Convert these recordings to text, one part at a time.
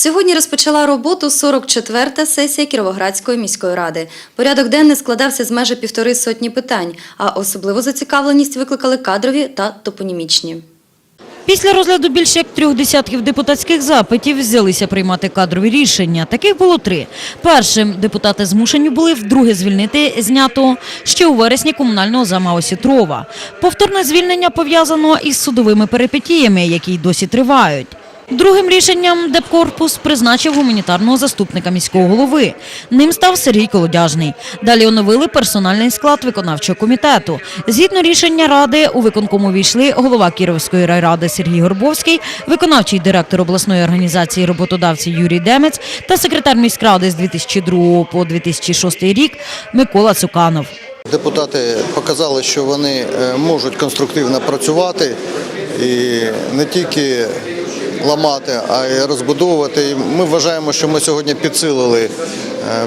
Сьогодні розпочала роботу 44-та сесія Кіровоградської міської ради. Порядок денний складався з майже півтори сотні питань, а особливу зацікавленість викликали кадрові та топонімічні. Після розгляду більше як трьох десятків депутатських запитів взялися приймати кадрові рішення. Таких було три. Першим депутати змушені були вдруге звільнити знятого ще у вересні комунального зама Осітрова. Повторне звільнення пов'язано із судовими перипетіями, які й досі тривають. Другим рішенням Депкорпус призначив гуманітарного заступника міського голови. Ним став Сергій Колодяжний. Далі оновили персональний склад виконавчого комітету. Згідно рішення ради, у виконкому війшли голова Кіровської райради Сергій Горбовський, виконавчий директор обласної організації роботодавці Юрій Демець та секретар міськради з 2002 по 2006 рік Микола Цуканов. Депутати показали, що вони е, можуть конструктивно працювати і не тільки ламати, а й розбудовувати. Ми вважаємо, що ми сьогодні підсилили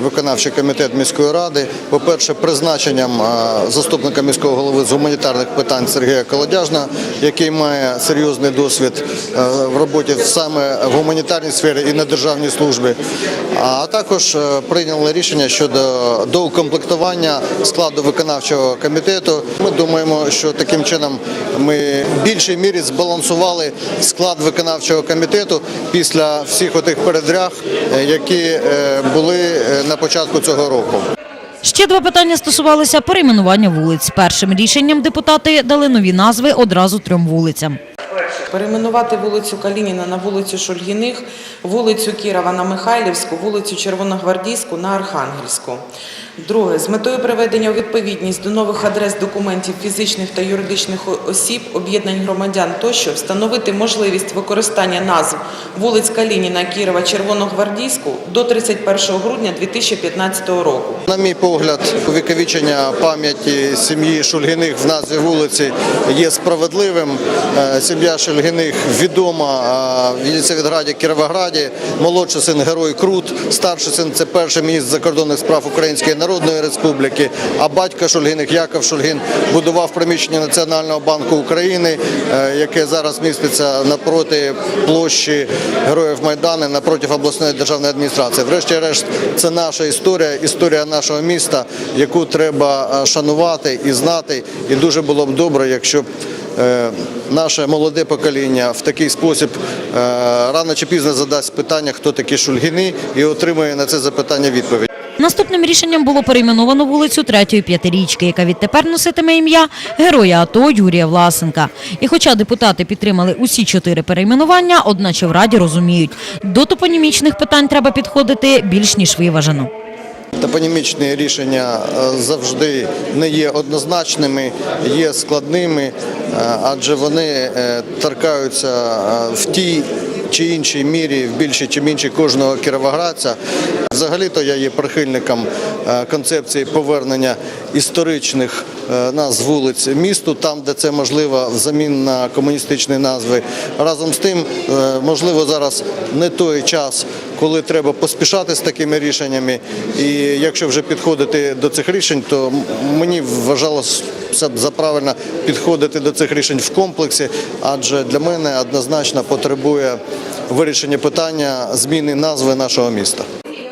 виконавчий комітет міської ради. По-перше, призначенням е, заступника міського голови з гуманітарних питань Сергія Колодяжна, який має серйозний досвід е, в роботі саме в гуманітарній сфері і на державній службі. А також е, прийняли рішення щодо доукомплектування складу виконавчого комітету. Ми думаємо, що таким чином ми в більшій мірі збалансували склад виконавчого комітету після всіх отих передряг, е, які е, були е, на початку цього року. Ще два питання стосувалися перейменування вулиць. Першим рішенням депутати дали нові назви одразу трьом вулицям. Перейменувати вулицю Калініна на вулицю Шульгіних, вулицю Кірова на Михайлівську, вулицю Червоногвардійську на Архангельську. Друге, з метою приведення у відповідність до нових адрес документів фізичних та юридичних осіб, об'єднань громадян тощо встановити можливість використання назв вулиць Калініна, Кірова, Червоногвардійську до 31 грудня 2015 року. На мій погляд, увіковічення пам'яті сім'ї Шульгіних в назві вулиці є справедливим. Е, Сім'я Шульгіних відома е, в Єлісаветграді, Кіровограді. Молодший син герой Крут, старший син це перший міністр закордонних справ Української Народної Республіки. А батько Шульгіних Яков Шульгін будував приміщення Національного банку України, е, яке зараз міститься напроти площі Героїв Майдану, напроти обласної державної адміністрації. Врешті-решт, це наша історія, історія нашого міста, яку треба е, шанувати і знати. І дуже було б добре, якщо б наше молоде покоління в такий спосіб е, рано чи пізно задасть питання, хто такі шульгіни, і отримує на це запитання відповідь. Наступним рішенням було перейменовано вулицю Третьої п'ятирічки, яка відтепер носитиме ім'я героя АТО Юрія Власенка. І хоча депутати підтримали усі чотири перейменування, одначе в Раді розуміють, до топонімічних питань треба підходити більш ніж виважено. Топонімічні рішення е, завжди не є однозначними, є складними, е, адже вони е, торкаються в тій чи іншій мірі, в більшій чи меншій кожного кіровоградця. Взагалі-то я є прихильником концепції повернення історичних назв вулиць місту, там, де це можливо, взамін на комуністичні назви. Разом з тим, можливо, зараз не той час, коли треба поспішати з такими рішеннями. І якщо вже підходити до цих рішень, то мені вважалося б за правильно підходити до цих рішень в комплексі, адже для мене однозначно потребує вирішення питання зміни назви нашого міста.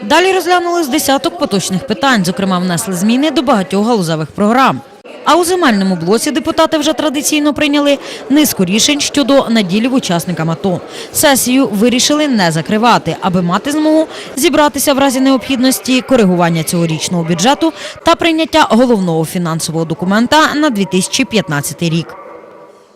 Далі розглянули з десяток поточних питань, зокрема внесли зміни до багатьох галузевих програм. А у земельному блоці депутати вже традиційно прийняли низку рішень щодо наділів учасникам АТО. Сесію вирішили не закривати, аби мати змогу зібратися в разі необхідності коригування цьогорічного бюджету та прийняття головного фінансового документа на 2015 рік.